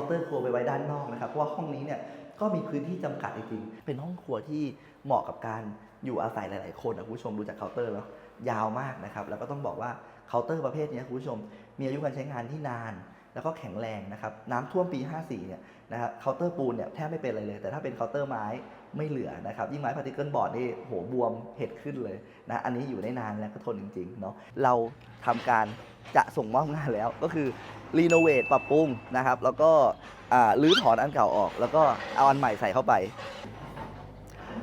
าน์เตอร์ครัวไปไว้ด้านนอกนะครับเพราะว่าห้องนี้เนี่ยก็มีพื้นที่จำกัดจริงๆเป็นห้องครัวที่เหมาะกับการอยู่อาศัยหลาย ๆ คนนะคุณผู้ชมดูจากเคาน์เตอร์แล้วยาวมากนะครับแล้วก็ต้องบอกว่าเคาน์เตอร์ประเภทนี้คุณผู้ชม มีอายุการใช้งานที่นาน แล้วก็แข็งแรงนะครับน้ำท่วมปี 54เนี่ยนะครับเคาน์เตอร์ปูนเนี่ยแทบไม่เป็นอะไรเลย แต่ถ้าเป็นเคาน์เตอร์ไม้ ไม่เหลือนะครับยิ่งไม้พาร์ติเคิลบอร์ดนี่โหบวมเห็ดขึ้นเลยนะอันนี้อยู่ได้นานแล้วก็ทนจริงๆเนาะเราทำการจะส่งมอบงานแล้วก็คือรีโนเวทปรับปรุงนะครับ แล้วก็รื้อถอนอันเก่าออก แล้วก็เอาอันใหม่ใส่เข้าไป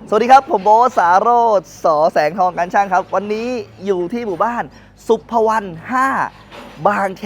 สวัสดีครับ ผมโบสารโรดสอแสงทองการช่างครับ วันนี้อยู่ที่หมู่บ้าน สุภวรรณ5บางแค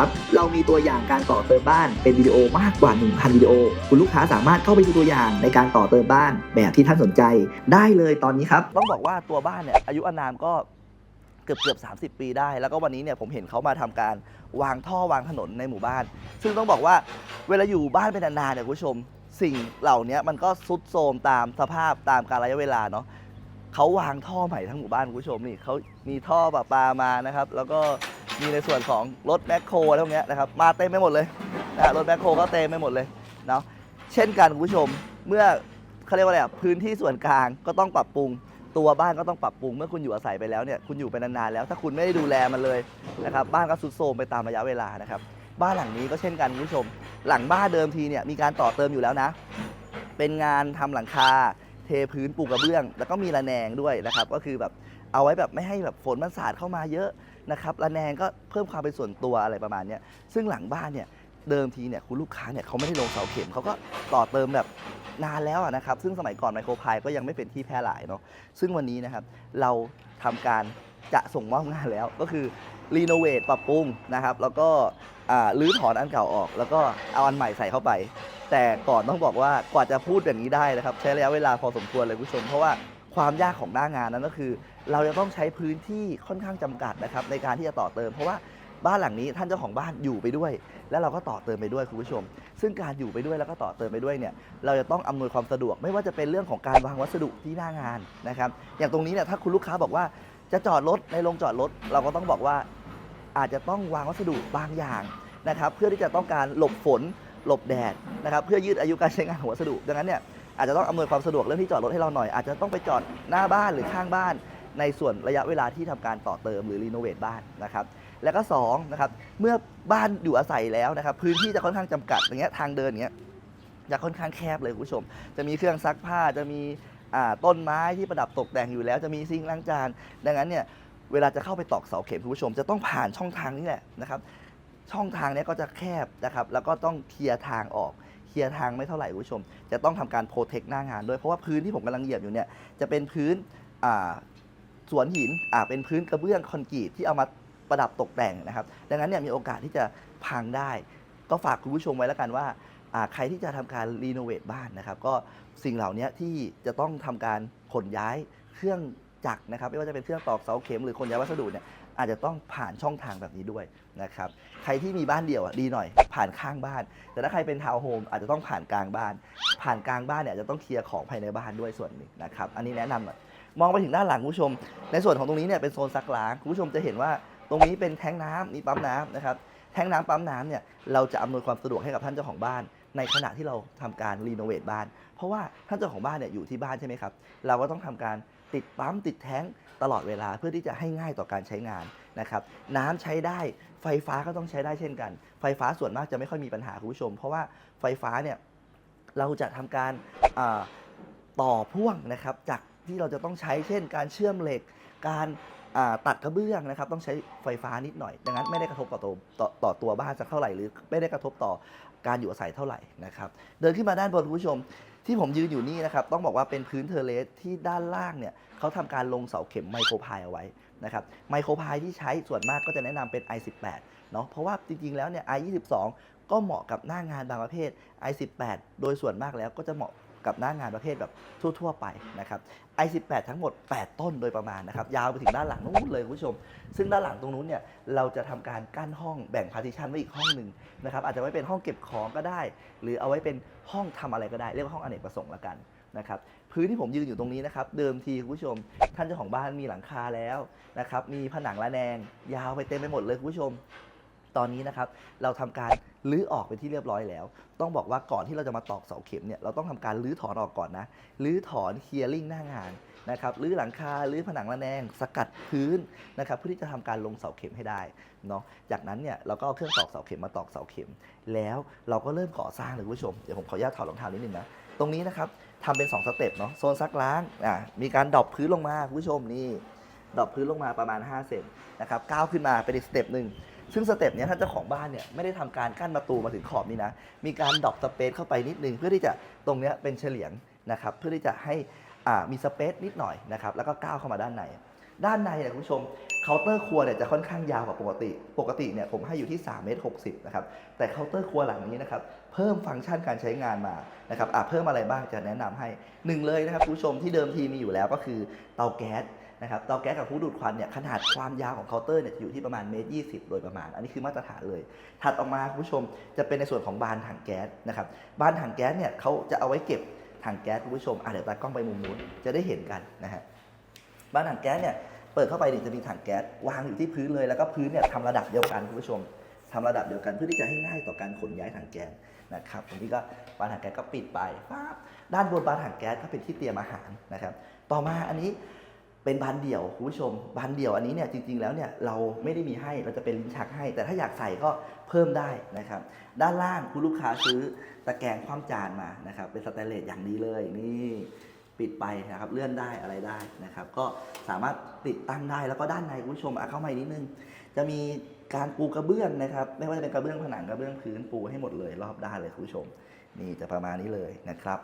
ับเรามีตัวอย่างการต่อเติมบ้านเป็นวิดีโอมากกว่า 1,000 วิดีโอ คุณลูกค้าสามารถเข้าไปดูตัวอย่างในการต่อเติมบ้านแบบที่ท่านสนใจ ได้เลยตอนนี้ครับ ต้องบอกว่าตัวบ้านเนี่ยอายุอานามก็เกือบเกือบ30 ปีได้ แล้วก็วันนี้เนี่ยผมเห็นเขามาทำการวางท่อวางถนนในหมู่บ้าน ซึ่งต้องบอกว่าเวลาอยู่บ้านเป็นนานๆเนี่ยคุณผู้ชม สิ่งเหล่านี้มันก็ซุดโทรมตามสภาพตามกาลระยะเวลาเนาะเขาวางท่อใหม่ทั้งหมู่บ้านคุณผู้ชมนี่เขามีท่อประปามานะครับ แล้วก็ มีในส่วนของรถแมคโครอะไรพวกนี้นะครับมาเต็มไปหมดเลยนะรถแมคโครก็เต็มไปหมดเลยเนาะเช่นกันคุณผู้ชมเมื่อเขาเรียกว่าอะไรอะพื้นที่ส่วนกลางก็ต้องปรับปรุง ตัวบ้านก็ต้องปรับปรุง เมื่อคุณอยู่อาศัยไปแล้วเนี่ยคุณอยู่ไปนานๆแล้ว ถ้าคุณไม่ได้ดูแลมันเลยนะครับบ้านก็ทรุดโทรมไปตามระยะเวลานะครับบ้านหลังนี้ก็เช่นกันคุณผู้ชม หลังบ้านเดิมทีเนี่ยมีการต่อเติมอยู่แล้วนะ เป็นงานทำหลังคา เทพื้นปูกระเบื้อง แล้วก็มีระแนงด้วยนะครับ ก็คือแบบเอาไว้แบบไม่ให้แบบฝนมันสาดเข้ามาเยอะ นะครับระแนงก็เพิ่มความเป็นส่วนตัวอะไรประมาณนี้ซึ่งหลังบ้านเนี่ยเดิมทีเนี่ยคุณลูกค้าเนี่ยเขาไม่ได้ลงเสาเข็มเขาก็ต่อเติมแบบนานแล้วนะครับ ซึ่งสมัยก่อนไมโครพายก็ยังไม่เป็นที่แพร่หลายเนาะซึ่งวันนี้นะครับเราทำการจะส่งมอบงานแล้วก็คือรีโนเวทปรับปรุงนะครับ แล้วก็รื้อถอนอันเก่าออก แล้วก็เอาอันใหม่ใส่เข้าไป แต่ก่อนต้องบอกว่ากว่าจะพูดอย่างนี้ได้นะครับ ใช้ระยะเวลาพอสมควรเลยคุณผู้ชม เพราะว่า ความยากของหน้างานนั้นก็คือ เราจะต้องใช้พื้นที่ค่อนข้างจำกัดนะครับในการที่จะต่อเติม เพราะว่าบ้านหลังนี้ท่านเจ้าของบ้านอยู่ไปด้วย แล้วเราก็ต่อเติมไปด้วยคุณผู้ชม ซึ่งการอยู่ไปด้วยแล้วก็ต่อเติมไปด้วยเนี่ยเราจะต้องอำนวยความสะดวก ไม่ว่าจะเป็นเรื่องของการวางวัสดุที่หน้างานนะครับ อย่างตรงนี้เนี่ยถ้าคุณลูกค้าบอกว่าจะจอดรถในโรงจอดรถเราก็ต้องบอกว่าอาจจะต้องวางวัสดุบางอย่างนะครับ เพื่อที่จะต้องการหลบฝนหลบแดดนะครับ เพื่อยืดอายุการใช้งานของวัสดุ ดังนั้นเนี่ย อาจจะต้องอำนวยความสะดวกเรื่องที่จอดรถให้เราหน่อย อาจจะต้องไปจอดหน้าบ้านหรือข้างบ้าน ในส่วนระยะเวลาที่ทำการต่อเติมหรือรีโนเวทบ้านนะครับแล้วก็สองนะครับเมื่อบ้านอยู่อาศัยแล้วนะครับพื้นที่จะค่อนข้างจำกัดอย่างเงี้ยทางเดินอย่างเงี้ยจะค่อนข้างแคบเลยคุณผู้ชม จะมีเครื่องซักผ้าจะมีต้นไม้ที่ประดับตกแต่งอยู่แล้ว จะมีซิงล้างจาน ดังนั้นเนี่ยเวลาจะเข้าไปตอกเสาเข็มคุณผู้ชม จะต้องผ่านช่องทางนี้แหละนะครับ ช่องทางนี้ก็จะแคบนะครับ แล้วก็ต้องเคลียร์ทางออก เคลียร์ทางไม่เท่าไหร่คุณผู้ชม จะต้องทำการโปรเทคหน้างานด้วย เพราะว่าพื้นที่ผมกำลังเหยียบอยู่เนี่ยจะเป็นพื้นอ่าสวนหินอ่าเป็นพื้นกระเบื้องคอนกรีตที่เอามาประดับตกแต่งนะครับ ดังนั้นเนี่ยมีโอกาสที่จะพังได้ ก็ฝากคุณผู้ชมไว้แล้วกันว่าอ่าใครที่จะทำการรีโนเวทบ้านนะครับ ก็สิ่งเหล่านี้ที่จะต้องทำการขนย้ายเครื่องจักรนะครับ ไม่ว่าจะเป็นเครื่องตอกเสาเข็มหรือขนย้ายวัสดุเนี่ย อาจจะต้องผ่านช่องทางแบบนี้ด้วยนะครับใครที่มีบ้านเดี่ยวดีหน่อย ผ่านข้างบ้าน แต่ถ้าใครเป็นทาวน์โฮมอาจจะต้องผ่านกลางบ้าน ผ่านกลางบ้านเนี่ยจะต้องเคลียร์ของภายในบ้านด้วยส่วนหนึ่งนะครับอันนี้แนะนำหน่อยมองไปถึงด้านหลังคุณผู้ชม ในส่วนของตรงนี้เนี่ยเป็นโซนซักล้างคุณผู้ชมจะเห็นว่าตรงนี้เป็นแท้งน้ำมีปั๊มน้ำนะครับแท้งน้ำปั๊มน้ำเนี่ยเราจะอำนวยความสะดวกให้กับท่านเจ้าของบ้าน ในขณะที่เราทำการรีโนเวทบ้าน เพราะว่าท่านเจ้าของบ้านเนี่ยอยู่ที่บ้านใช่ไหมครับเราก็ต้องทำการ ติดปั๊มติดแท้งตลอดเวลาเพื่อที่จะให้ง่ายต่อการใช้งานนะครับน้ำใช้ได้ไฟฟ้าก็ต้องใช้ได้เช่นกัน ไฟฟ้าส่วนมากจะไม่ค่อยมีปัญหาคุณผู้ชม เพราะว่าไฟฟ้าเนี่ยเราจะทำการต่อพ่วงนะครับจากที่เราจะต้องใช้เช่น การเชื่อมเหล็ก การตัดกระเบื้องนะครับต้องใช้ไฟฟ้านิดหน่อย ดังนั้นไม่ได้กระทบต่อตัวต่อต่อตัวบ้านสักเท่าไหร่หรือไม่ได้กระทบต่อการอยู่อาศัยเท่าไหร่นะครับเดินขึ้นมาด้านบนคุณผู้ชม ที่ผมยืนอยู่นี่นะครับต้องบอกว่าเป็นพื้นเทอร์เลสที่ด้านล่างเนี่ยเขาทำการลงเสาเข็มไมโครพายเอาไว้นะครับไมโครพายที่ใช้ส่วนมากก็จะแนะนำเป็น i18 เนาะเพราะว่าจริงๆแล้วเนี่ย i22 ก็เหมาะกับหน้างานบางประเภท i18 โดยส่วนมากแล้วก็จะเหมาะกับหน้างานประเภทแบบทั่ว ๆ ไปนะครับ i18 ทั้งหมด 8 ต้นโดยประมาณนะครับ ยาวไปถึงด้านหลังนู้นเลยคุณผู้ชม ซึ่งด้านหลังตรงนู้นเนี่ย เราจะทำการกั้นห้องแบ่งพาร์ติชันไว้อีกห้องหนึ่งนะครับ อาจจะไว้เป็นห้องเก็บของก็ได้ หรือเอาไว้เป็นห้องทำอะไรก็ได้เรียกว่าห้องอเนกประสงค์ละกันนะครับพื้นที่ผมยืนอยู่ตรงนี้นะครับเดิมทีคุณผู้ชม ท่านเจ้าของบ้านมีหลังคาแล้วนะครับมีผนังระแนง ยาวไปเต็มไปหมดเลยคุณผู้ชม ตอนนี้นะครับเราทำการรื้อออกเป็นที่เรียบร้อยแล้ว ต้องบอกว่าก่อนที่เราจะมาตอกเสาเข็มเนี่ยเราต้องทำการรื้อถอนออกก่อนนะรื้อถอนเคลียร์ลิงหน้างานนะครับรื้อหลังคารื้อผนังระแนง สกัดพื้นนะครับเพื่อที่จะทำการลงเสาเข็มให้ได้เนาะจากนั้นเนี่ยเราก็เอาเครื่องตอกเสาเข็มมาตอกเสาเข็ม แล้วเราก็เริ่มก่อสร้างเลยคุณผู้ชมเดี๋ยวผมขออนุญาตถอดรองเท้านิดนึงนะตรงนี้นะครับทำเป็น 2 สเต็ปเนาะโซนซักล้างอะมีการดรอปพื้นลงมาคุณผู้ชมนี่ดรอปพื้นลงมาประมาณ5เซนนะครับก้าวขึ้นมาเป็นอีกสเต็ปหนึ่ง ซึ่งสเต็ปเนี้ยท่านเจ้าของบ้านเนี่ยไม่ได้ทำการกั้นประตูมาถึงขอบนี้นะ มีการดรอปสเปซเข้าไปนิดนึง เพื่อที่จะตรงเนี้ยเป็นเฉลียงนะครับเพื่อที่จะให้อ่ามีสเปซนิดหน่อยนะครับแล้วก็ก้าวเข้ามาด้านใน ด้านในเนี่ยคุณผู้ชมเคาน์เตอร์ครัวเนี่ยจะค่อนข้างยาวกว่าปกติ ปกติเนี่ยผมให้อยู่ที่3เมตร60นะครับแต่เคาน์เตอร์ครัวหลังนี้นะครับเพิ่มฟังก์ชันการใช้งานมานะครับอะเพิ่มอะไรบ้างจะแนะนำให้หนึ่งเลยนะครับคุณผู้ชมที่เดิมทีมีอยู่แล้วก็คือเตาแก๊ส นะครับเตาแก๊สกับผู้ดูดควันเนี่ยขนาดความยาวของเคาน์เตอร์เนี่ยจะอยู่ที่ประมาณเมตรยีโดยประมาณ อันนี้คือมาตรฐานเลย ถัดออกมาคุณผู้ชมจะเป็นในส่วนของบานถังแก๊สนะครับบานถังแก๊สเนี่ยเขาจะเอาไว้เก็บถังแก๊สคุณผู้ชมอะเดี๋ยวตากล้องไปมุมนู้นจะได้เห็นกันนะฮะบานถังแก๊สเนี่ยเปิดเข้าไปเนี่ยจะมีถังแก๊สวางอยู่ที่พื้นเลยแล้วก็พื้นเนี่ยทำระดับเดียวกันคุณผู้ชมทำระดับเดียวกันเพื่อที่จะให้ง่ายต่อการขนย้ายถังแก๊สนะครับตรงนี้ก็บานถังแก๊สก็ปิดไปปั๊บด้านบนบานถังแก๊สก็เป็นที่เตรียมอาหารนะครับ ต่อมาอันนี้ เป็นบานเดี่ยวคุณผู้ชม บานเดี่ยวอันนี้เนี่ยจริงๆแล้วเนี่ยเราไม่ได้มีให้เราจะเป็นลิ้นชักให้ แต่ถ้าอยากใส่ก็เพิ่มได้นะครับ ด้านล่างคุณลูกค้าซื้อตะแกรงคว่ำจานมานะครับ เป็นสแตนเลสอย่างดีเลยนี่ปิดไปนะครับเลื่อนได้อะไรได้นะครับ ก็สามารถติดตั้งได้แล้วก็ด้านในคุณผู้ชมอะเข้ามาอีกนิดนึง จะมีการปูกระเบื้องนะครับ ไม่ว่าจะเป็นกระเบื้องผนังกระเบื้องพื้นปูให้หมดเลยรอบด้านเลยคุณผู้ชม นี่จะประมาณนี้เลยนะครับ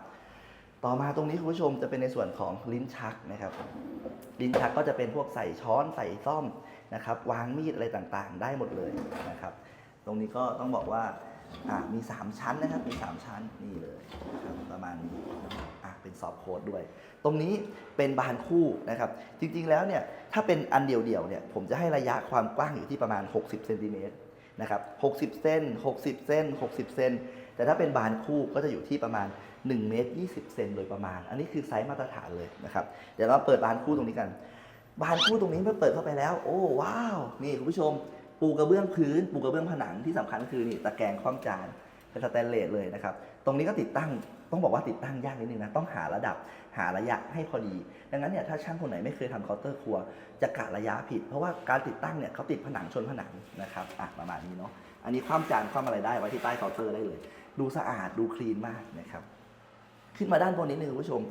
ต่อมาตรงนี้คุณผู้ชมจะเป็นในส่วนของลิ้นชักนะครับ ลิ้นชักก็จะเป็นพวกใส่ช้อนใส่ซ่อมนะครับ วางมีดอะไรต่างๆ ได้หมดเลยนะครับ ตรงนี้ก็ต้องบอกว่ามี 3 ชั้นนะครับ มี 3 ชั้นนี่เลยนะครับประมาณนี้เป็นซอฟโค้ดด้วย ตรงนี้เป็นบานคู่นะครับ จริงๆแล้วเนี่ยถ้าเป็นอันเดียวๆเนี่ยผมจะให้ระยะความกว้างอยู่ที่ประมาณ 60เซนติเมตรนะครับ60เส้น60เส้น60เซนแต่ถ้าเป็นบานคู่ก็จะอยู่ที่ประมาณ 1เมตร20 เซนโดยประมาณ อันนี้คือไซส์มาตรฐานเลยนะครับ เดี๋ยวเราเปิดบานคู่ตรงนี้กัน บานคู่ตรงนี้เมื่อเปิดเข้าไปแล้ว โอ้ว้าว นี่คุณผู้ชม ปูกระเบื้องพื้น ปูกระเบื้องผนังที่สำคัญคือนี่ตะแกรงคว่ำจานเป็นสแตนเลสเลยนะครับ ตรงนี้ก็ติดตั้งต้องบอกว่าติดตั้งยากนิดนึงนะต้องหาระดับหาระยะให้พอดี ดังนั้นเนี่ยถ้าช่างคนไหนไม่เคยทำเคาน์เตอร์ครัว จะกะระยะผิด เพราะว่าการติดตั้งเนี่ยเขาติดผนังชนผนังนะครับอะประมาณนี้เนาะอันนี้คว่ำจานคว่ำอะไรได้ไว้ที่ใต้เคาน์เตอร์ได้เลย ดูสะอาดดูคลีนมากนะครับ ขึ้นมาด้านบนนิดนึงคุณผู้ชม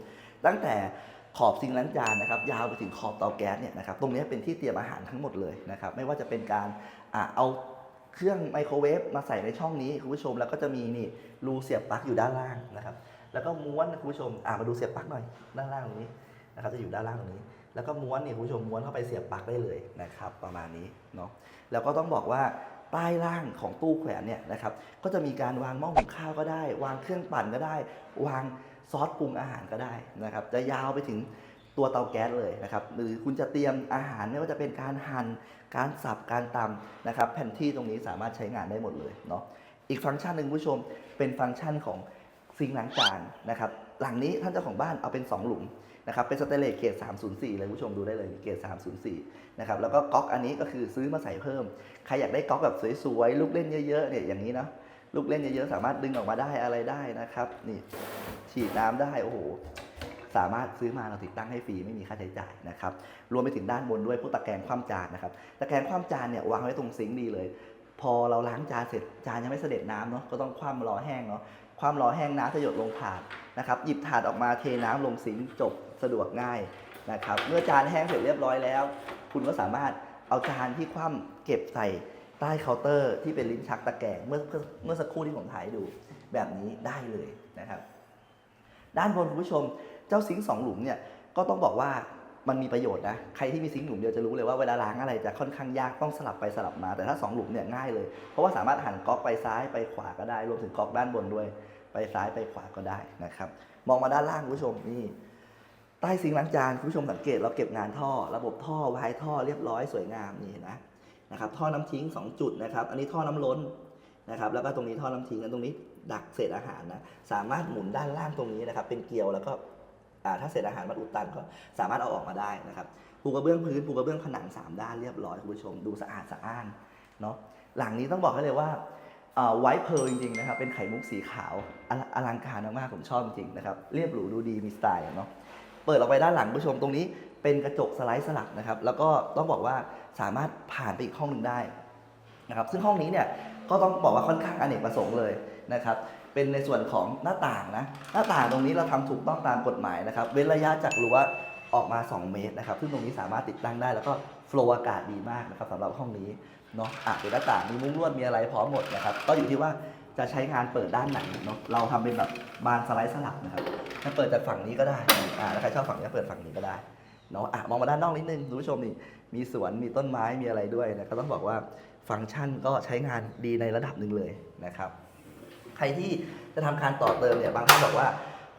ตั้งแต่ขอบซิงล้างจานนะครับยาวไปถึงขอบเตาแก๊สเนี่ยนะครับตรงนี้เป็นที่เตรียมอาหารทั้งหมดเลยนะครับไม่ว่าจะเป็นการอเอาเครื่องไมโครเวฟมาใส่ในช่องนี้คุณผู้ชมแล้วก็จะมีนี่รูเสียบปลั๊กอยู่ด้านล่างนะครับแล้วก็ม้วนคุณผู้ชมอะมาดูเสียบปลั๊กหน่อยด้านล่างตรงนี้นะครับจะอยู่ด้านล่างตรงนี้ แล้วก็ม้วนนี่คุณผู้ชมม้วนเข้าไปเสียบปลั๊กได้เลยนะครับประมาณนี้เนาะแล้วก็ต้องบอกว่าใต้ล่างของตู้แขวนเนี่ยนะครับก็จะมีการวางหม้อหุงข้าวก็ได้ วางเครื่องปั่นก็ได้ วาง ซอสปรุงอาหารก็ได้นะครับ จะยาวไปถึงตัวเตาแก๊สเลยนะครับ หรือคุณจะเตรียมอาหารไม่ว่าจะเป็นการหั่น การสับ การตำนะครับ แผ่นที่ตรงนี้สามารถใช้งานได้หมดเลยเนาะ อีกฟังก์ชันหนึ่งผู้ชมเป็นฟังก์ชันของซิงล้างจานนะครับ หลังนี้ท่านเจ้าของบ้านเอาเป็น 2 หลุมนะครับ เป็นสเตเลสเกรด304 เลยผู้ชมดูได้เลยเกรด304 นะครับ แล้วก็ก๊อกอันนี้ก็คือซื้อมาใส่เพิ่ม ใครอยากได้ก๊อกแบบสวยๆ ลูกเล่นเยอะๆ เนี่ยอย่างนี้เนาะ ลูกเล่นเยอะๆสามารถดึงออกมาได้อะไรได้นะครับนี่ฉีดน้ำได้โอ้โหสามารถซื้อมาเราติดตั้งให้ฟรีไม่มีค่าใช้จ่ายนะครับรวมไปถึงด้านบนด้วยพวกตะแกรงคว่ำจานนะครับตะแกรงคว่ำจานเนี่ยวางไว้ตรงซิงค์ดีเลย พอเราล้างจานเสร็จจานยังไม่เสด็จน้ำเนาะก็ต้องคว่ำรอแห้งเนาะความรอแห้งน้ำจะหยดลงถาดนะครับหยิบถาดออกมาเทน้ำลงซิงค์จบสะดวกง่ายนะครับเมื่อจานแห้งเสร็จเรียบร้อยแล้ว คุณก็สามารถเอาจานที่คว่ำเก็บใส่ ใต้เคาน์เตอร์ที่เป็นลิ้นชักตะแกรงเมื่อเมื่อสักครู่ที่ผมถ่ายดูแบบนี้ได้เลยนะครับ ด้านบนคุณผู้ชมเจ้าซิงค์สองหลุมเนี่ยก็ต้องบอกว่ามันมีประโยชน์นะ ใครที่มีซิงค์หลุมเดียวจะรู้เลยว่าเวลาล้างอะไรจะค่อนข้างยากต้องสลับไปสลับมา แต่ถ้า 2 หลุมเนี่ยง่ายเลย เพราะว่าสามารถหันก๊อกไปซ้ายไปขวาก็ได้ รวมถึงก๊อกด้านบนด้วย ไปซ้ายไปขวาก็ได้นะครับ มองมาด้านล่างคุณผู้ชมนี่ ใต้ซิงค์ล้างจานคุณผู้ชมสังเกตเราเก็บงานท่อ ระบบท่อวายท่อเรียบร้อยสวยงามนี่เห็นไหม นะครับท่อน้ำทิ้ง 2 จุดนะครับ อันนี้ท่อน้ำล้นนะครับ แล้วก็ตรงนี้ท่อน้ำทิ้งอันตรงนี้ดักเศษอาหารนะ สามารถหมุนด้านล่างตรงนี้นะครับ เป็นเกลียวแล้วก็ถ้าเศษอาหารมันอุดตันก็สามารถเอาออกมาได้นะครับปูกระเบื้องพื้นปูกระเบื้องผนังสามด้านเรียบร้อยคุณผู้ชมดูสะอาดสะอ้านเนาะหลังนี้ต้องบอกให้เลยว่าไวท์เพร์จริงๆนะครับเป็นไข่มุกสีขาวอลอลังการมากๆผมชอบจริงๆนะครับเรียบหรูดูดีมีสไตล์เนาะเปิดออกไปด้านหลังคุณผู้ชมตรงนี้ เป็นกระจกสไลด์สลักนะครับ แล้วก็ต้องบอกว่าสามารถผ่านไปอีกห้องหนึ่งได้นะครับซึ่งห้องนี้เนี่ยก็ต้องบอกว่าค่อนข้างอเนกประสงค์เลยนะครับเป็นในส่วนของหน้าต่างนะหน้าต่างตรงนี้เราทำถูกต้องตามกฎหมายนะครับ เว้นระยะจากรั้วออกมา 2 เมตรนะครับซึ่งตรงนี้สามารถติดตั้งได้แล้วก็โฟล์อากาศดีมากนะครับสำหรับห้องนี้เนาะอะเป็นหน้าต่างมีมุ้งลวดมีอะไรพร้อมหมดนะครับก็อยู่ที่ว่าจะใช้งานเปิดด้านไหนเนาะเราทำเป็นแบบบานสไลด์สลับนะครับถ้าเปิดจากฝั่งนี้ก็ได้อ่าแล้วใครชอบฝั่งนี้เปิดฝั่งนี้ก็ได้ เนาะอะมองมาด้านนอกนิดนึงคุณผู้ชมนี่มีสวนมีต้นไม้มีอะไรด้วยนะก็ต้องบอกว่าฟังก์ชันก็ใช้งานดีในระดับหนึ่งเลยนะครับ ใครที่จะทำการต่อเติมเนี่ยบางท่านบอกว่า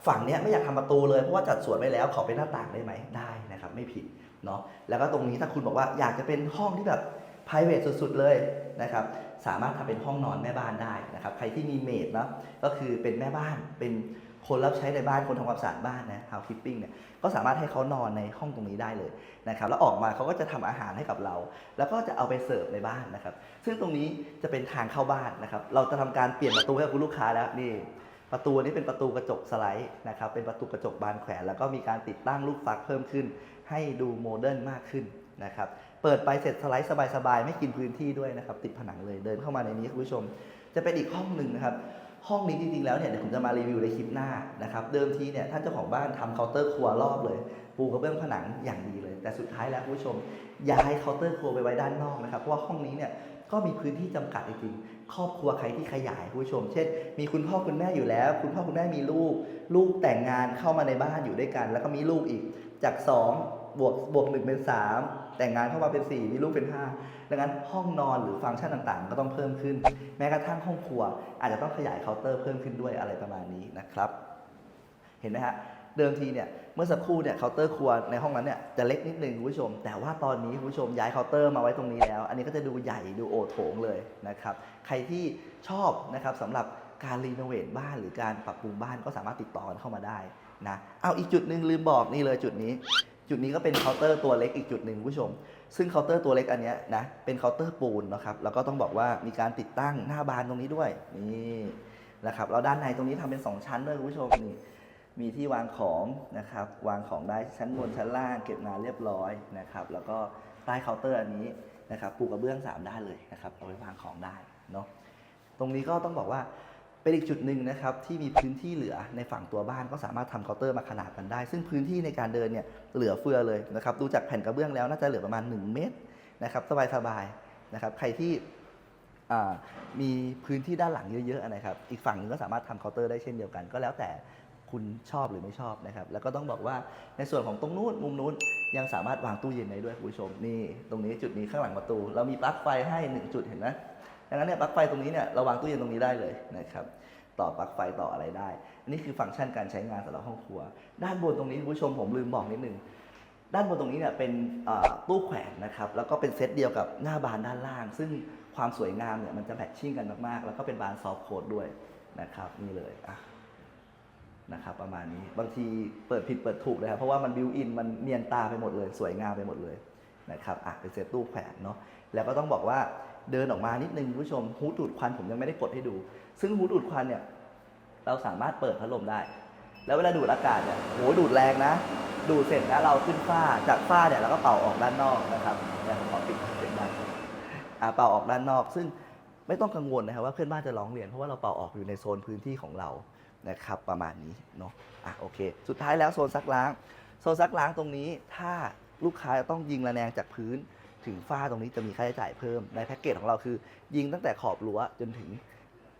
ฝั่งเนี้ยไม่อยากทำประตูเลยเพราะว่าจัดสวนไว้แล้วขอเป็นหน้าต่างได้ไหมได้นะครับ ไม่ผิดเนาะแล้วก็ตรงนี้ถ้าคุณบอกว่าอยากจะเป็นห้องที่แบบ p r i v a t สุดๆเลยนะครับสามารถทำเป็นห้องนอนแม่บ้านได้นะครับ ใครที่มีเมดเนาะก็คือเป็นแม่บ้านเป็น คนรับใช้ในบ้านคนทำความสะอาดบ้านนะ housekeeping เนี่ยก็สามารถให้เขานอนในห้องตรงนี้ได้เลยนะครับแล้วออกมาเขาก็จะทำอาหารให้กับเรา แล้วก็จะเอาไปเสิร์ฟในบ้านนะครับ ซึ่งตรงนี้จะเป็นทางเข้าบ้านนะครับ เราจะทำการเปลี่ยนประตูให้กับคุณลูกค้าแล้วนี่ประตูนี้เป็นประตูกระจกสไลด์นะครับเป็นประตูกระจกบานแขวนแล้วก็มีการติดตั้งลูกฟักเพิ่มขึ้น ให้ดูโมเดิร์นมากขึ้นนะครับเปิดไปเสร็จสไลด์สบายๆไม่กินพื้นที่ด้วยนะครับติดผนังเลยเดินเข้ามาในนี้คุณผู้ชม จะเป็นอีกห้องหนึ่งนะครับ ห้องนี้จริงๆแล้วเนี่ยเดี๋ยวผมจะมารีวิวในคลิปหน้านะครับเดิมทีเนี่ยท่านเจ้าของบ้านทำเคาน์เตอร์ครัวรอบเลย ปูกระเบื้องผนังอย่างดีเลย แต่สุดท้ายแล้วผู้ชมย้ายเคาน์เตอร์ครัวไปไว้ด้านนอกนะครับเพราะว่าห้องนี้เนี่ยก็มีพื้นที่จำกัดจริงๆครอบครัวใครที่ขยายผู้ชม เช่น มีคุณพ่อคุณแม่อยู่แล้ว คุณพ่อคุณแม่มีลูก ลูกแต่งงานเข้ามาในบ้านอยู่ด้วยกัน แล้วก็มีลูกอีกจาก2บวกบวกหนึ่งเป็น3 แต่งงานเข้ามาเป็น 4 มีลูกเป็น 5 ดังนั้นห้องนอนหรือฟังก์ชันต่างๆ ก็ต้องเพิ่มขึ้น แม้กระทั่งห้องครัว อาจจะต้องขยายเคาน์เตอร์เพิ่มขึ้นด้วยอะไรประมาณนี้นะครับ เห็นไหมฮะเดิมทีเนี่ยเมื่อสักครู่เนี่ยเคาน์เตอร์ครัวในห้องนั้นเนี่ยจะเล็กนิดนึงคุณผู้ชม แต่ว่าตอนนี้คุณผู้ชมย้ายเคาน์เตอร์มาไว้ตรงนี้แล้ว อันนี้ก็จะดูใหญ่ดูโอโถงเลยนะครับใครที่ชอบนะครับสำหรับการรีโนเวทบ้านหรือการปรับปรุงบ้านก็สามารถติดต่อกันเข้ามาได้นะเอาอีกจุดหนึ่งลืมบอกนี่เลยจุดนี้ จุดนี้ก็เป็นเคาน์เตอร์ตัวเล็กอีกจุดหนึ่งคุณผู้ชม ซึ่งเคาน์เตอร์ตัวเล็กอันนี้นะ เป็นเคาน์เตอร์ปูนนะครับ แล้วก็ต้องบอกว่ามีการติดตั้งหน้าบานตรงนี้ด้วย นี่นะครับแล้วด้านในตรงนี้ทำเป็น 2 ชั้นด้วยคุณผู้ชมนี่ มีที่วางของนะครับ วางของได้ชั้นบนชั้นล่างเก็บงานเรียบร้อยนะครับ แล้วก็ใต้เคาน์เตอร์อันนี้นะครับ ปูกระเบื้องสามด้านเลยนะครับ เอาไว้วางของได้เนาะ ตรงนี้ก็ต้องบอกว่า เป็นอีกจุดหนึ่งนะครับที่มีพื้นที่เหลือในฝั่งตัวบ้านก็สามารถทำเคาน์เตอร์มาขนาดกันได้ ซึ่งพื้นที่ในการเดินเนี่ยเหลือเฟือเลยนะครับดูจากแผ่นกระเบื้องแล้วน่าจะเหลือประมาณ 1 เมตรนะครับสบายๆนะครับใครที่อ่ามีพื้นที่ด้านหลังเยอะๆนะครับอีกฝั่งหนึงก็สามารถทำเคาน์เตอร์ได้เช่นเดียวกัน ก็แล้วแต่คุณชอบหรือไม่ชอบนะครับแล้วก็ต้องบอกว่าในส่วนของตรงนู้นมุมนู้นยังสามารถวางตู้เย็นได้ด้วยคุณผู้ชมนี่ตรงนี้จุดนี้ข้างหลังประตู เรามีปลั๊กไฟให้หนึ่งจุดเห็นไหม ดังนั้นเนี่ยปลั๊กไฟตรงนี้เนี่ยเราวางตู้เย็นตรงนี้ได้เลยนะครับต่อปลั๊กไฟต่ออะไรได้ อันนี้คือฟังก์ชันการใช้งานสำหรับห้องครัว ด้านบนตรงนี้คุณผู้ชมผมลืมบอกนิดนึง ด้านบนตรงนี้เนี่ยเป็นตู้แขวนนะครับ แล้วก็เป็นเซตเดียวกับหน้าบานด้านล่าง ซึ่งความสวยงามเนี่ยมันจะแมทชิ่งกันมากๆ แล้วก็เป็นบานซอฟโคดด้วยนะครับนี่เลยอะนะครับประมาณนี้ บางทีเปิดผิดเปิดถูกเลยครับ เพราะว่ามันบิวอินมันเนียนตาไปหมดเลย สวยงามไปหมดเลยนะครับ อะเป็นเซตตู้แขวนเนาะ แล้วก็ต้องบอกว่า เดินออกมานิดนึงคุณผู้ชมฮูดดูดควันผมยังไม่ได้กดให้ดู ซึ่งฮูดดูดควันเนี่ยเราสามารถเปิดพัดลมได้ แล้วเวลาดูดอากาศเนี่ยโหดูดแรงนะ ดูดเสร็จแล้วเราขึ้นฝ้าจากฝ้าเนี่ยเราก็เป่าออกด้านนอกนะครับเนี่ยผมขอปิดเสียงดังอ่าเป่าออกด้านนอก ซึ่งไม่ต้องกังวลนะครับว่าเพื่อนบ้านจะร้องเรียนเพราะว่าเราเป่าออกอยู่ในโซนพื้นที่ของเรานะครับประมาณนี้เนาะอะโอเค สุดท้ายแล้วโซนซักล้าง โซนซักล้างตรงนี้ถ้าลูกค้าต้องยิงระแนงจากพื้น ถึงฝ้าตรงนี้จะมีค่าใช้จ่ายเพิ่มในแพ็กเกจของเราคือ ยิงตั้งแต่ขอบรั้วจนถึง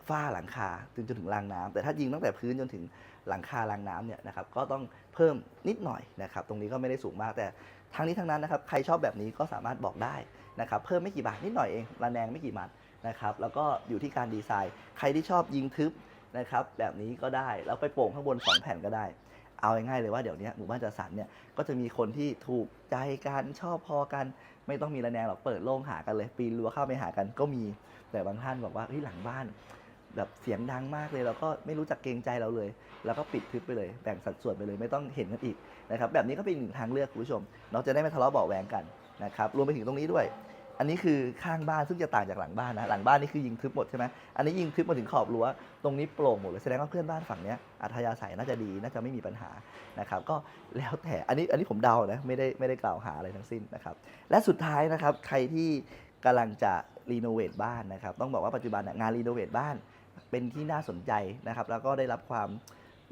ฝ้าหลังคาจนจนถึงรางน้ำแต่ถ้ายิงตั้งแต่พื้นจนถึงหลังคารางน้ำเนี่ยนะครับก็ต้องเพิ่มนิดหน่อยนะครับตรงนี้ก็ไม่ได้สูงมากแต่ทั้งนี้ทั้งนั้นนะครับใครชอบแบบนี้ก็สามารถบอกได้นะครับเพิ่มไม่กี่บาทนิดหน่อยเองระแนงไม่กี่บาทนะครับแล้วก็อยู่ที่การดีไซน์ ใครที่ชอบยิงทึบนะครับแบบนี้ก็ได้แล้วไปโป่งข้างบนสองแผ่นก็ได้ เอาง่ายๆเลยว่าเดี๋ยวนี้หมู่บ้านจัดสรรเนี่ยก็จะมีคนที่ถูกใจกันชอบพอกัน ไม่ต้องมีระแนงหรอกเปิดโล่งหากันเลย ปีนรั้วเข้าไปหากันก็มี แต่บางท่านบอกว่าเฮ้ยหลังบ้าน แบบเสียงดังมากเลยแล้วก็ไม่รู้จักเกรงใจเราเลย แล้วก็ปิดทึบไปเลยแบ่งสัดส่วนไปเลยไม่ต้องเห็นกันอีกนะครับแบบนี้ก็เป็นหนึ่งทางเลือกคุณผู้ชม เราจะได้ไม่ทะเลาะเบาะแวงกันนะครับรวมไปถึงตรงนี้ด้วย อันนี้คือข้างบ้านซึ่งจะต่างจากหลังบ้านนะหลังบ้านนี่คือยิงทึบหมดใช่ไหมอันนี้ยิงทึบมาถึงขอบรั้วตรงนี้โปร่งหมดเลยแสดงว่าเพื่อนบ้านฝั่งนี้อัธยาศัยน่าจะดีน่าจะไม่มีปัญหานะครับก็แล้วแต่อันนี้อันนี้ผมเดานะไม่ได้ไม่ได้กล่าวหาอะไรทั้งสิ้นนะครับและสุดท้ายนะครับใครที่กำลังจะรีโนเวทบ้านนะครับต้องบอกว่าปัจจุบันงานรีโนเวทบ้านเป็นที่น่าสนใจนะครับแล้วก็ได้รับความ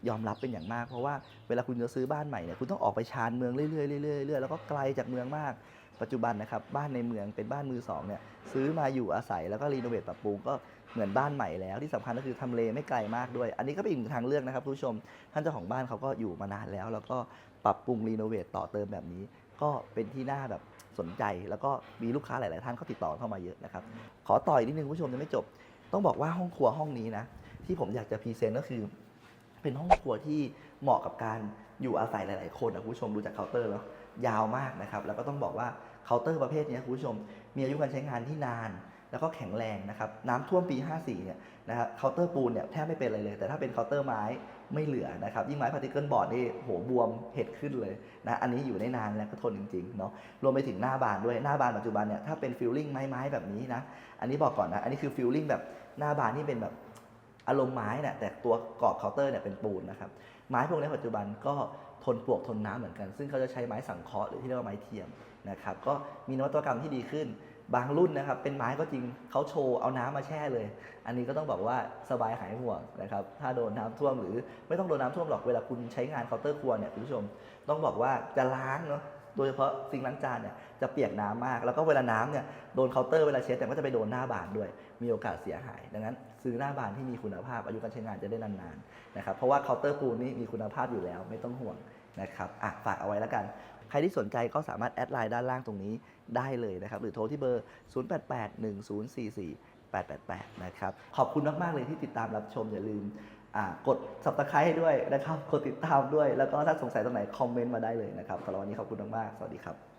ยอมรับเป็นอย่างมาก เพราะว่าเวลาคุณจะซื้อบ้านใหม่เนี่ยคุณต้องออกไปชานเมืองเรื่อยๆเรื่อยๆเรื่อยๆแล้วก็ไกลจากเมืองมาก ปัจจุบันนะครับบ้านในเมืองเป็นบ้านมือสองเนี่ยซื้อมาอยู่อาศัยแล้วก็รีโนเวทปรับปรุงก็เหมือนบ้านใหม่แล้วที่สำคัญก็คือทำเลไม่ไกลมากด้วย อันนี้ก็เป็นอีกทางเลือกนะครับทุกผู้ชม ท่านเจ้าของบ้านเขาก็อยู่มานานแล้ว แล้วก็ปรับปรุงรีโนเวทต่อเติมแบบนี้ ก็เป็นที่น่าแบบสนใจ แล้วก็มีลูกค้าหลาย ๆ ท่านเขาติดต่อเข้ามาเยอะนะครับขอต่ออีกนิดนึงผู้ชมยังไม่จบ ต้องบอกว่าห้องครัวห้องนี้นะที่ผมอยากจะพรีเซนต์ก็คือ เป็นห้องครัวที่เหมาะกับการอยู่อาศัยหลาย ๆ คนนะผู้ชมดูจากเคาน์เตอร์แล้ว ยาวมากนะครับ แล้วก็ต้องบอกว่าเคาน์เตอร์ประเภทนี้คุณผู้ชม มีอายุการใช้งานที่นาน แล้วก็แข็งแรงนะครับ น้ำท่วมปี 54 เนี่ยนะครับเคาน์เตอร์ปูนเนี่ยแทบไม่เป็นอะไรเลย แต่ถ้าเป็นเคาน์เตอร์ไม้ไม่เหลือนะครับ ยิ่งไม้พาร์ติเคิลบอร์ดนี่โหบวมเห็ดขึ้นเลยนะ อันนี้อยู่ได้นานแล้วก็ทนจริงๆเนาะ รวมไปถึงหน้าบานด้วย หน้าบานปัจจุบันเนี่ยถ้าเป็นฟิลลิ่งไม้ๆแบบนี้นะ อันนี้บอกก่อนนะ อันนี้คือฟิลลิ่งแบบหน้าบานที่เป็นแบบ อารมณ์ไม้เนี่ยแต่ตัวกรอบเคาน์เตอร์เนี่ยเป็นปูนนะครับไม้พวกนี้ปัจจุบันก็ทนปลวกทนน้ำเหมือนกัน ซึ่งเขาจะใช้ไม้สังเคราะห์หรือที่เรียกว่าไม้เทียมนะครับก็มีนวัตกรรมที่ดีขึ้น บางรุ่นนะครับเป็นไม้ก็จริงเขาโชว์เอาน้ำมาแช่เลย อันนี้ก็ต้องบอกว่าสบายหายห่วงนะครับถ้าโดนน้ำท่วมหรือไม่ต้องโดนน้ำท่วมหรอกเวลาคุณใช้งานเคาน์เตอร์ครัวเนี่ยคุณผู้ชม ต้องบอกว่าจะล้างเนาะโดยเฉพาะซิงล้างจานเนี่ยจะเปียกน้ำมาก แล้วก็เวลาน้ำเนี่ยโดนเคาน์เตอร์เวลาเช็ดแต่ก็จะไปโดนหน้าบานด้วย มีโอกาสเสียหายดังนั้น ซื้อหน้าบานที่มีคุณภาพ อายุการใช้งานจะได้นานๆนะครับเพราะว่าเคาน์เตอร์ปูนนี่มีคุณภาพอยู่แล้วไม่ต้องห่วงนะครับอะฝากเอาไว้แล้วกัน ใครที่สนใจก็สามารถแอดไลน์ด้านล่างตรงนี้ได้เลยนะครับ หรือโทรที่เบอร์ 0881044888นะครับ ขอบคุณมาก ๆ เลยที่ติดตามรับชม อย่าลืมอ่ากด subscribe ให้ด้วยนะครับ กดติดตามด้วย แล้วก็ถ้าสงสัยตรงไหน คอมเมนต์มาได้เลยนะครับสำหรับวันนี้ขอบคุณมาก ๆ สวัสดีครับ